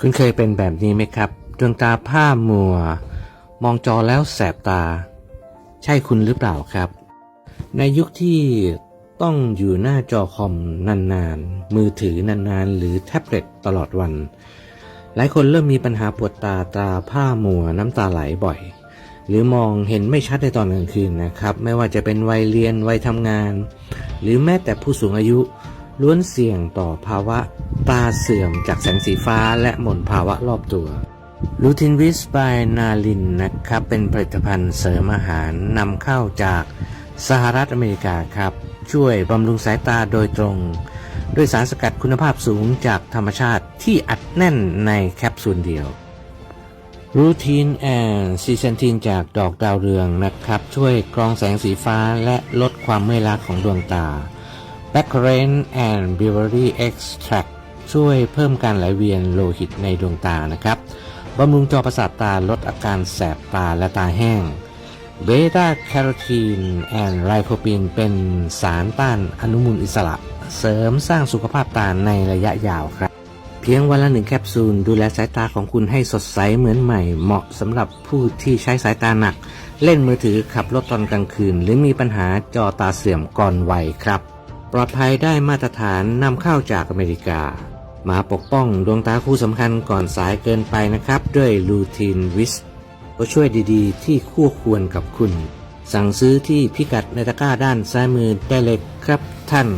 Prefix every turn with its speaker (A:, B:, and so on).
A: คุณเคยเป็นแบบนี้ไหมครับ ดวงตาผ้ามัว มองจอแล้วแสบตา ใช่คุณหรือเปล่าครับ ในยุคที่ต้องอยู่หน้าจอคอมนานๆ มือถือนานๆ หรือแท็บเล็ตตลอดวัน หลายคนเริ่มมีปัญหาปวดตาตาผ้ามัวน้ำตาไหลบ่อย หรือมองเห็นไม่ชัดในตอนกลางคืนนะครับ ไม่ว่าจะเป็นวัยเรียนวัยทำงาน หรือแม้แต่ผู้สูงอายุ ล้วนเสี่ยงต่อภาวะตาเสื่อมจากแสงสีฟ้าและหม่นภาวะรอบตัวลูทินวิสบายนาลินนะครับ เป็นผลิตภัณฑ์เสริมอาหารนำเข้าจากสหรัฐอเมริกาครับ ช่วยบำรุงสายตาโดยตรง ด้วยสารสกัดคุณภาพสูงจากธรรมชาติที่อัดแน่นในแคปซูลเดียวรูทีนแอนซีเซนทีนจากดอกดาวเรืองนะครับ ช่วยกรองแสงสีฟ้าและลดความเมื่อยล้าของดวงตา b a c k r a n and b i v e r y Extract ช่วยเพิ่มการไหลเวียนโลหิตในดวงตานะครับบำรุงจอประสาทตาลดอาการแสบตาและตาแห้งเบต้าแคโรทีนแอนไลโคปีนเป็นสารต้านอนุมูลอิสระ เสริมสร้างสุขภาพตาในระยะยาวครับ เพียงวันละหนึ่งแคปซูล ดูแลสายตาของคุณให้สดใสเหมือนใหม่ เหมาะสำหรับผู้ที่ใช้สายตาหนัก เล่นมือถือขับรถตอนกลางคืน หรือมีปัญหาจอตาเสื่อมก่อนวัยครับ ปลอดภัยได้มาตรฐานนำเข้าจากอเมริกา มาปกป้องดวงตาคู่สำคัญก่อนสายเกินไปนะครับ ด้วยลูทีนวิสก็ช่วยดีๆ ที่คู่ควรกับคุณ สั่งซื้อที่พิกัดในตะกร้าด้านซ้ายมือได้เลยครับท่าน